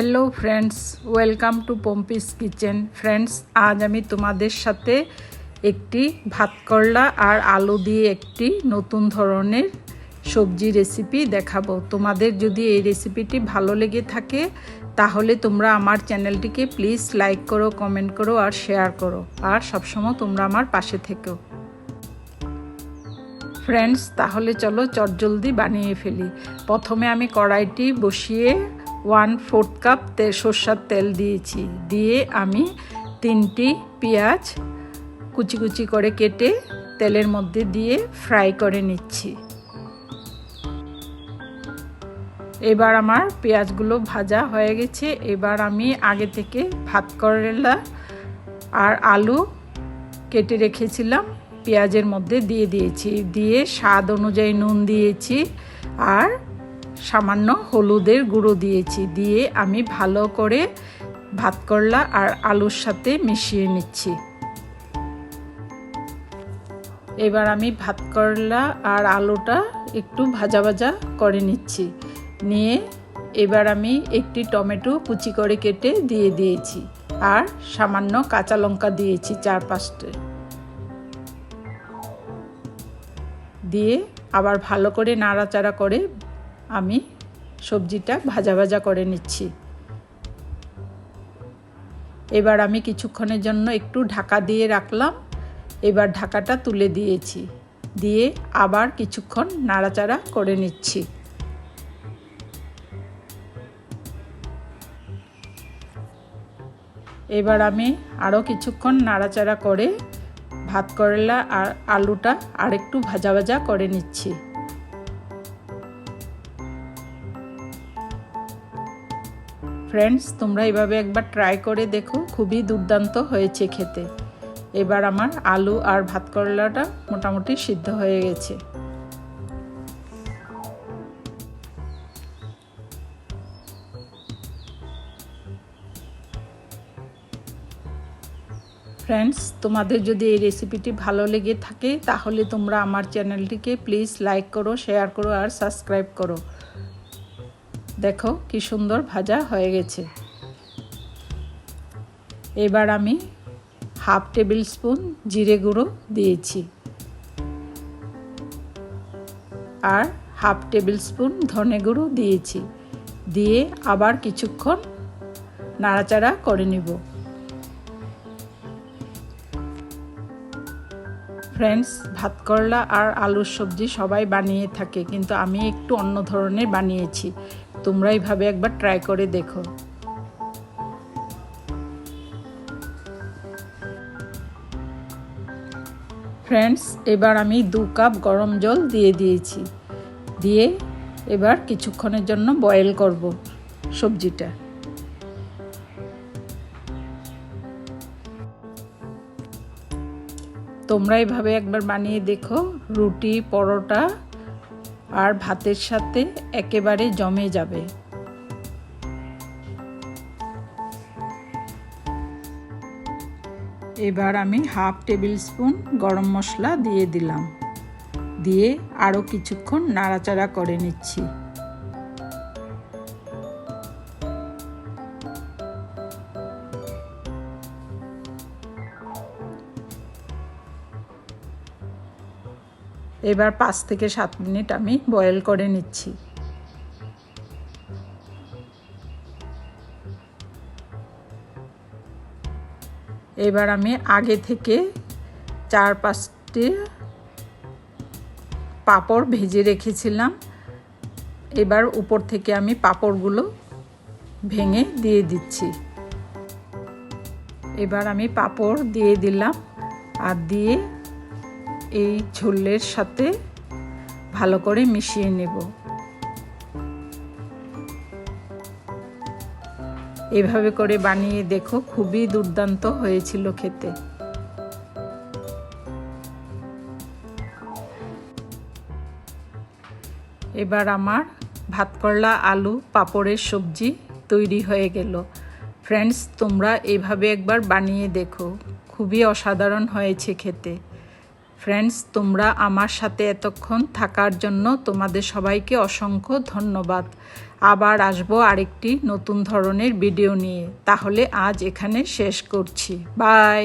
Hello friends welcome to Pompi's kitchen friends আজ আমি তোমাদের সাথে একটি ভাত করলা আর আলু দিয়ে একটি নতুন ধরনের সবজি রেসিপি দেখাবো। তোমাদের যদি এই রেসিপিটি ভালো লেগে থাকে, তাহলে তোমরা আমার চ্যানেলটিকে প্লিজ লাইক করো কমেন্ট করো আর শেয়ার করো। আর সবসময় তোমরা আমার পাশে থেকো। ফ্রেন্ডস তাহলে চলো চটজলদি বানিয়ে ফেলি। প্রথমে আমি কড়াইটি বসিয়ে ওয়ান ফোর্থ কাপ সর্ষার তেল দিয়েছি। দিয়ে আমি তিনটি পেঁয়াজ কুচি কুচি করে কেটে তেলের মধ্যে দিয়ে ফ্রাই করে নিচ্ছি। এবার আমার পেঁয়াজগুলো ভাজা হয়ে গেছে। এবার আমি আগে থেকে ভাত করলা আর আলু কেটে রেখেছিলাম। পেঁয়াজের মধ্যে দিয়ে দিয়েছি। দিয়ে স্বাদ অনুযায়ী নুন দিয়েছি। আর সামান্য হলুদের গুঁড়ো দিয়েছি, দিয়ে আমি ভালো করে ভাত করলা আর আলুর সাথে মিশিয়ে নিচ্ছি। এবার আমি ভাত করলা আর আলুটা একটু ভাজা ভাজা করে নিচ্ছি। নিয়ে এবার আমি একটি টমেটো কুচি করে কেটে দিয়ে দিয়েছি আর সামান্য কাঁচা লঙ্কা দিয়েছি চার পাঁচটা দিয়ে আবার ভালো করে নাড়াচাড়া করে আমি সবজিটা ভাজা ভাজা করে নিচ্ছি। এবার আমি কিছুক্ষণের জন্য একটু ঢাকা দিয়ে রাখলাম। এবার ঢাকাটা তুলে দিয়েছি। দিয়ে আবার কিছুক্ষণ নাড়াচাড়া করে নিচ্ছি। এবার আমি আরও কিছুক্ষণ নাড়াচাড়া করে ভাত করলা আর আলুটা আরেকটু ভাজা ভাজা করে নিচ্ছি। ফ্রেন্ডস তোমরা এভাবে একবার ট্রাই করে দেখো, খুবই দুর্দান্ত হয়েছে খেতে। এবার আমার আলু আর ভাত করলাটা মোটামুটি সিদ্ধ হয়ে গেছে। ফ্রেন্ডস তোমাদের যদি এই রেসিপিটি ভালো লেগে থাকে, তাহলে তোমরা আমার চ্যানেলটিকে প্লিজ লাইক করো শেয়ার করো আর সাবস্ক্রাইব করো। দেখো কি সুন্দর ভাজা হয়ে গেছে। এবার আমি হাফ টেবিল স্পুন জিরে গুঁড়ো দিয়েছি। আর হাফ টেবিল স্পুন ধনে গুঁড়ো দিয়েছি। দিয়ে আবার কিছুক্ষণ নাড়াচাড়া করে নিব। ফ্রেন্ডস ভাত করলা আর আলুর সবজি সবাই বানিয়ে থাকে, কিন্তু আমি একটু অন্য ধরনের বানিয়েছি। তোমরা এইভাবে একবার ট্রাই করে দেখো। ফ্রেন্ডস এবার আমি দু কাপ গরম জল দিয়ে দিয়েছি। দিয়ে এবার কিছুক্ষণের জন্য বয়েল করব সবজিটা। তোমরা এইভাবে একবার বানিয়ে দেখো। রুটি, পরোটা আর ভাতের সাথে একেবারে জমে যাবে। এবার আমি হাফ টেবিল স্পুন গরম মশলা দিয়ে দিলাম। দিয়ে আরও কিছুক্ষণ নাড়াচাড়া করে নিচ্ছি। এবার পাঁচ থেকে সাত মিনিট আমি বয়েল করে নিচ্ছি। এবার আমি আগে থেকে চার পাঁচটি পাপড় ভেজে রেখেছিলাম। এবার উপর থেকে আমি পাপড়গুলো ভেঙে দিয়ে দিচ্ছি। এবার আমি পাপড় দিয়ে দিলাম আর দিয়ে এই ঝোলের সাথে ভালো করে মিশিয়ে নেব। এভাবে করে বানিয়ে দেখো, খুবই দুর্দান্ত হয়েছিল খেতে। এবার আমার ভাত করলা আলু, পাপড়ের সবজি তৈরি হয়ে গেল। ফ্রেন্ডস তোমরা এভাবে একবার বানিয়ে দেখো, খুবই অসাধারণ হয়েছে খেতে। ফ্রেন্ডস তোমরা আমার সাথে এতক্ষণ থাকার জন্য তোমাদের সবাইকে অসংখ্য ধন্যবাদ। আবার আসব আরেকটি নতুন ধরনের ভিডিও নিয়ে। তাহলে আজ এখানে শেষ করছি। বাই